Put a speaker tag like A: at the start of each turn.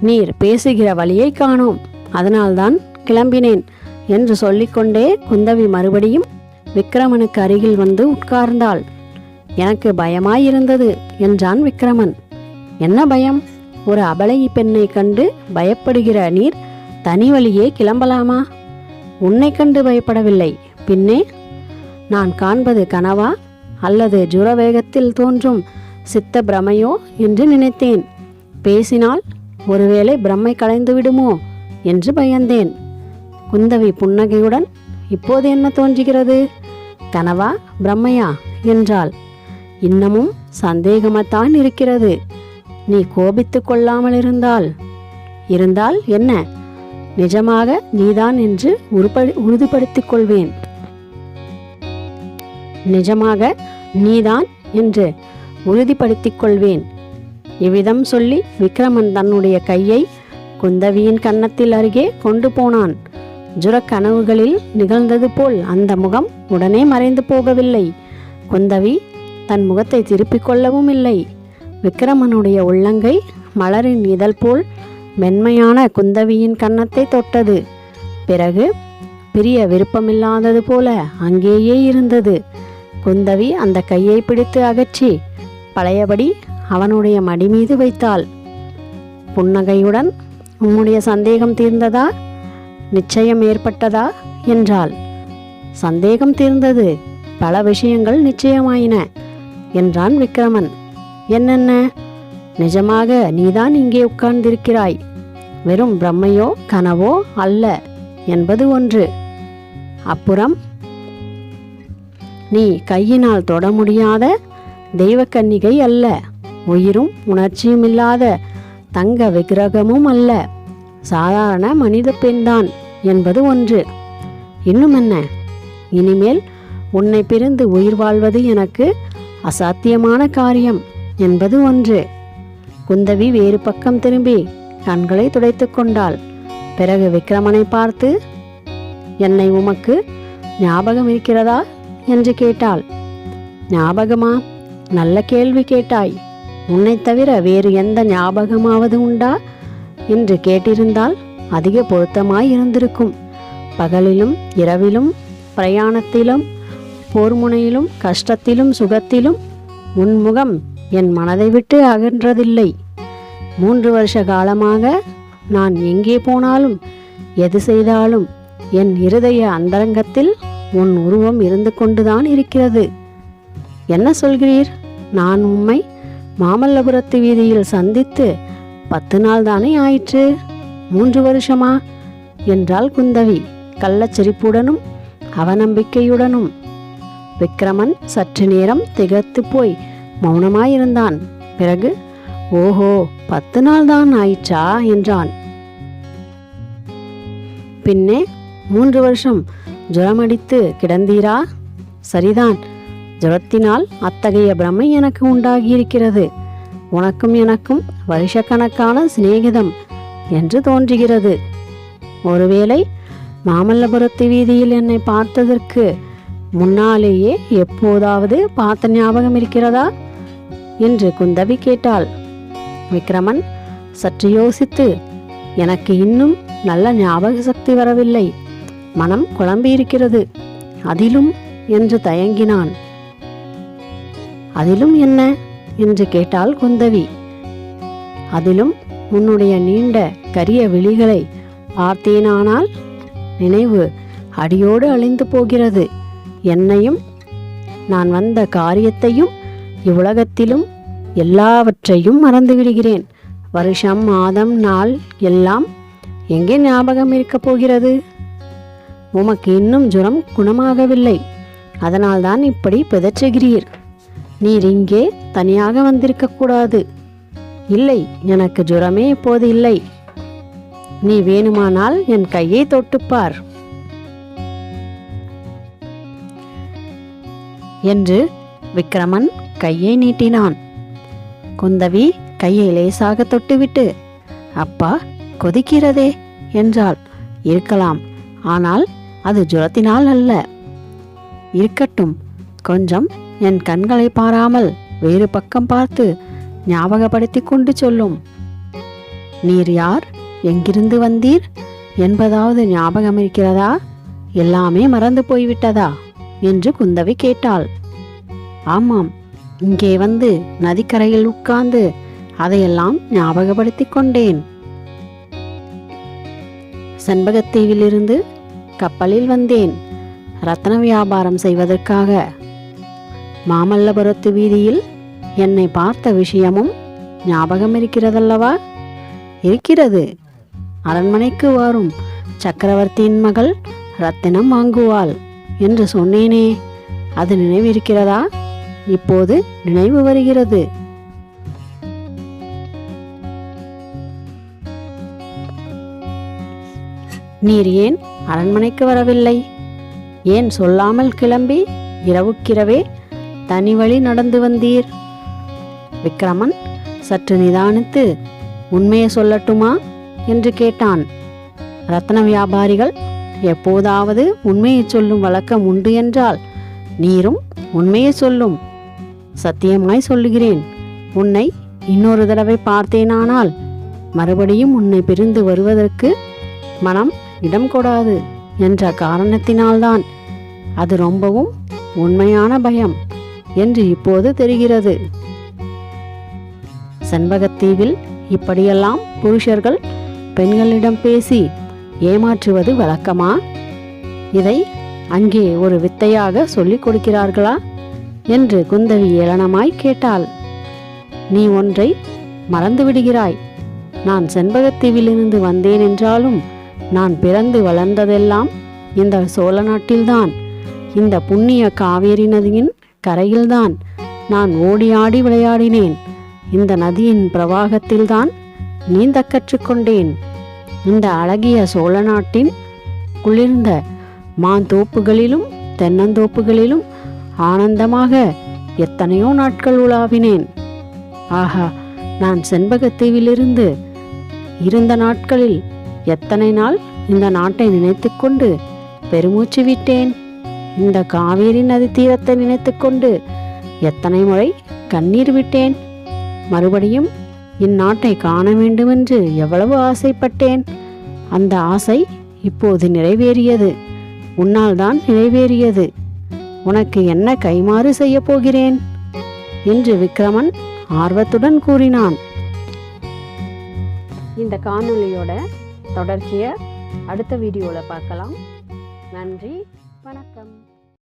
A: நீர் பேசுகிற வழியை காணோம். அதனால்தான் கிளம்பினேன் என்று சொல்லிக்கொண்டே குந்தவி மறுபடியும் விக்கிரமனுக்கு அருகில் வந்து உட்கார்ந்தாள். எனக்கு பயமாயிருந்தது என்றான் விக்கிரமன் என்ன பயம்? ஒரு அபலை பெண்ணை கண்டு பயப்படுகிற நீர் தனி வழியே கிளம்பலாமா? உன்னை கண்டு பயப்படவில்லை. பின்னே நான் காண்பது கனவா அல்லது ஜுரவேகத்தில் தோன்றும் சித்த பிரமையோ என்று நினைத்தேன். பேசினால் ஒருவேளை பிரம்மை கலைந்து விடுமோ என்று பயந்தேன். குந்தவி புன்னகையுடன் இப்போது என்ன தோன்றுகிறது? கனவா பிரம்மையா? என்றாள். இன்னமும் சந்தேகமாத்தான் இருக்கிறது. நீ கோபித்துக் கொள்ளாமல் இருந்தால். இருந்தால் என்ன? நிஜமாக நீதான் என்று உருப்படி உறுதிப்படுத்திக் கொள்வேன். நிஜமாக நீதான் என்று உறுதிப்படுத்திக் கொள்வேன். இவ்விதம் சொல்லி விக்ரமன் தன்னுடைய கையை குந்தவியின் கன்னத்தில் அருகே கொண்டு போனான். ஜுரக் கனவுகளில் நிகழ்ந்தது போல் அந்த முகம் உடனே மறைந்து போகவில்லை. குந்தவி தன் முகத்தை திருப்பிக் கொள்ளவும் இல்லை. விக்ரமனுடைய உள்ளங்கை மலரின் இதழ் போல் மென்மையான குந்தவியின் கன்னத்தை தொட்டது. பிறகு பிரிய விருப்பமில்லாதது போல அங்கேயே இருந்தது. குந்தவி அந்த கையை பிடித்து அகற்றி பழையபடி அவனுடைய மடி மீது வைத்தாள். புன்னகையுடன் உம்முடைய சந்தேகம் தீர்ந்ததா? நிச்சயம் ஏற்பட்டதா? என்றாள். சந்தேகம் தீர்ந்தது. பல விஷயங்கள் நிச்சயமாயின என்றான் விக்ரமன். என்னென்ன? நிஜமாக நீதான் இங்கே உட்கார்ந்திருக்கிறாய். வெறும் பிரம்மையோ கனவோ அல்ல என்பது ஒன்று. அப்புறம் நீ கையினால் தொட முடியாத தெய்வக்கன்னிகை அல்ல. உயிரும் உணர்ச்சியும் இல்லாத தங்க விக்கிரகமும் அல்ல. சாதாரண மனித பெண்தான் என்பது ஒன்று. இன்னும் என்ன? இனிமேல் உன்னை பிரிந்து உயிர் வாழ்வது எனக்கு அசாத்தியமான காரியம் என்பது ஒன்று. குந்தவி வேறு பக்கம் திரும்பி கண்களை துடைத்து கொண்டாள். பிறகு விக்ரமனை பார்த்து என்னை உமக்கு ஞாபகம் இருக்கிறதா? என்று கேட்டாள். ஞாபகமா? நல்ல கேள்வி கேட்டாய். உன்னைத் தவிர வேறு எந்த ஞாபகமாவது உண்டா? என்று கேட்டிருந்தால் அதிக பொருத்தமாய் இருந்திருக்கும் பகலிலும் இரவிலும் பிரயாணத்திலும் போர்முனையிலும் கஷ்டத்திலும் சுகத்திலும் உன்முகம் என் மனதை விட்டு அகன்றதில்லை. மூன்று வருஷ காலமாக நான் எங்கே போனாலும் எது செய்தாலும் என் இருதய அந்தரங்கத்தில் உன் உருவம் இருந்து கொண்டுதான் இருக்கிறது. என்ன சொல்கிறீர்? நான் உம்மை மாமல்லபுரத்து வீதியில் சந்தித்து பத்து நாள் தானே ஆயிற்று? மூன்று வருஷமா? என்றாள் குந்தவி கள்ளச்சிரிப்புடனும் அவநம்பிக்கையுடனும். விக்ரமன் சற்று நேரம் திகத்து போய் மௌனமாயிருந்தான். பிறகு ஓஹோ பத்து நாள் தான் ஆயிற்றா? என்றான். பின்னே மூன்று வருஷம். ஜுரமடித்து கிடந்தீரா? சரிதான். ஜுரத்தினால் அத்தகைய பிரமை எனக்கு உண்டாகியிருக்கிறது. உனக்கும் எனக்கும் வருஷக்கணக்கான சிநேகிதம் என்று தோன்றுகிறது. ஒருவேளை மாமல்லபுரத்து வீதியில் என்னை பார்த்ததற்கு முன்னாலேயே எப்போதாவது பார்த்த ஞாபகம் இருக்கிறதா? என்று குந்தவி கேட்டாள். விக்ரமன் சற்று யோசித்து எனக்கு இன்னும் நல்ல ஞாபக சக்தி வரவில்லை. மனம் குழம்பியிருக்கிறது. அதிலும் என்று தயங்கினான். அதிலும் என்ன என்று கேட்டாள் குந்தவி. அதிலும் உன்னுடைய நீண்ட கரிய விழிகளை பார்த்தேனானால் நினைவு அடியோடு அழிந்து போகிறது. என்னையும் நான் வந்த காரியத்தையும் இவ்வுலகத்திலும் எல்லாவற்றையும் மறந்துவிடுகிறேன். வருஷம் மாதம் நாள் எல்லாம் எங்கே ஞாபகம் இருக்கப் போகிறது? உமக்கு இன்னும் ஜுரம் குணமாகவில்லை. அதனால்தான் இப்படி பிதற்றுகிறீர். நீர் இங்கே தனியாக வந்திருக்க கூடாது. இல்லை எனக்கு ஜுரமே இப்போது இல்லை. நீ வேணுமானால் என் கையை தொட்டுப்பார் என்று விக்ரமன் கையை நீட்டினான். குந்தவி கையை லேசாக தொட்டுவிட்டு அப்பா கொதிக்கிறதே என்றாள். இருக்கலாம் ஆனால் அது ஜுரத்தினால் அல்ல. இருக்கட்டும் கொஞ்சம் என் கண்களை பாராமல் வேறு பக்கம் பார்த்து ஞாபகப்படுத்திக் கொண்டு சொல்லும். நீர் யார்? எங்கிருந்து வந்தீர்? என்பதாவது ஞாபகம் இருக்கிறதா? எல்லாமே மறந்து போய்விட்டதா? என்று குந்தவை கேட்டாள். ஆமாம் இங்கே வந்து நதிக்கரையில் உட்கார்ந்து அதையெல்லாம் ஞாபகப்படுத்திக் கொண்டேன் செண்பகத்தீவிலிருந்து கப்பலில் வந்தேன். ரத்ன வியாபாரம் செய்வதற்காக மாமல்லபுரத்து வீதியில் என்னை பார்த்த விஷயமும் ஞாபகம் இருக்கிறதல்லவா இருக்கிறது. அரண்மனைக்கு வரும் சக்கரவர்த்தியின் மகள் ரத்தினம் வாங்குவாள் என்று சொன்னேனே. அது நினைவிருக்கிறதா? இப்போது நினைவு வருகிறது. நீர் ஏன் அரண்மனைக்கு வரவில்லை? ஏன் சொல்லாமல் கிளம்பி இரவுக்கிரவே தனி வழி நடந்து வந்தீர். விக்ரமன் சற்று நிதானித்து உண்மையை சொல்லட்டுமா? என்று கேட்டான். ரத்ன வியாபாரிகள் எப்போதாவது உண்மையை சொல்லும் வழக்கம் உண்டு என்றால் நீரும் உண்மையை சொல்லும். சத்தியமாய் சொல்லுகிறேன். உன்னை இன்னொரு தடவை பார்த்தேனானால் மறுபடியும் உன்னை பிரிந்து வருவதற்கு மனம் இடம் கொடாது என்ற காரணத்தினால்தான். அது ரொம்பவும் உண்மையான பயம். என்று இப்போது தெரிகிறது. செண்பகத்தீவில் இப்படியெல்லாம் புருஷர்கள் பெண்களிடம் பேசி ஏமாற்றுவது வழக்கமா? இதை அங்கே ஒரு வித்தையாக சொல்லிக் கொடுக்கிறார்களா? என்று குந்தவி ஏளனமாய் கேட்டாள். நீ ஒன்றை மறந்து விடுகிறாய். நான் செண்பகத்தீவிலிருந்து வந்தேன் என்றாலும் நான் பிறந்து வளர்ந்ததெல்லாம் இந்த சோழ நாட்டில்தான். இந்த புண்ணிய காவேரி நதியின் கரையில்தான். நான் ஓடி ஆடி விளையாடினேன். இந்த நதியின் பிரவாகத்தில்தான் நீந்த கற்றுக்கொண்டேன் இந்த அழகிய சோழ நாட்டின் குளிர்ந்த மாந்தோப்புகளிலும் தென்னந்தோப்புகளிலும் ஆனந்தமாக எத்தனையோ நாட்கள் உலாவினேன். ஆஹா நான் செண்பகத்தீவிலிருந்து இருந்த நாட்களில் எத்தனை நாள் இந்த நாட்டை நினைத்துக்கொண்டு பெருமூச்சு விட்டேன். இந்த காவேரி நதி தீரத்தை நினைத்துக்கொண்டு எத்தனை முறை கண்ணீர் விட்டேன். மறுபடியும் இந்நாட்டை காண வேண்டுமென்று எவ்வளவு ஆசைப்பட்டேன். அந்த ஆசை இப்போது நிறைவேறியது. உன்னால் தான் நிறைவேறியது. உனக்கு என்ன கைமாறு செய்யப் போகிறேன்? என்று விக்ரமன் ஆர்வத்துடன் கூறினான். இந்த காணொலியோட தொடர்ச்சியை அடுத்த வீடியோவில் பார்க்கலாம். நன்றி. வணக்கம்.